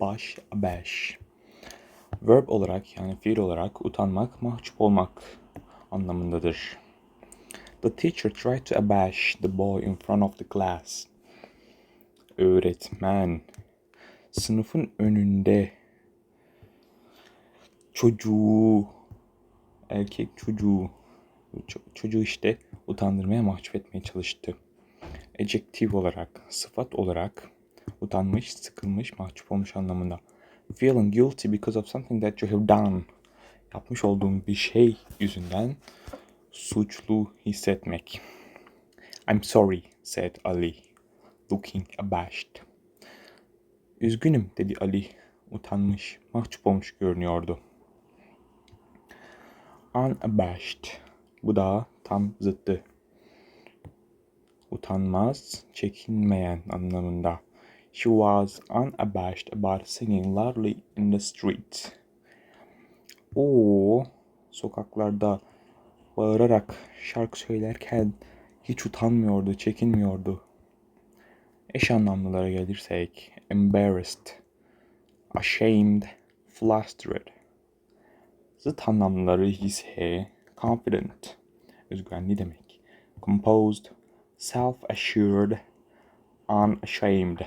abaş, abeş. Verb olarak yani fiil olarak utanmak, mahcup olmak anlamındadır. The teacher tried to abash the boy in front of the class. Öğretmen sınıfın önünde çocuğu erkek çocuğu ço- çocuğu işte utandırmaya mahcup etmeye çalıştı. Adjektif olarak, sıfat olarak utanmış, sıkılmış, mahcup olmuş anlamında. Feeling guilty because of something that you have done. Yapmış olduğun bir şey yüzünden suçlu hissetmek. I'm sorry, said Ali, looking abashed. Üzgünüm, dedi Ali, utanmış, mahcup olmuş görünüyordu. Unabashed. Bu da tam zıttı. Utanmaz, çekinmeyen anlamında. She was unabashed about singing loudly in the street. O sokaklarda bağırarak şarkı söylerken hiç utanmıyordu, çekinmiyordu. Eş anlamlılara gelirsek embarrassed, ashamed, flustered. Zıt anlamları ise confident, özgüvenli demek. Composed, self-assured, unashamed.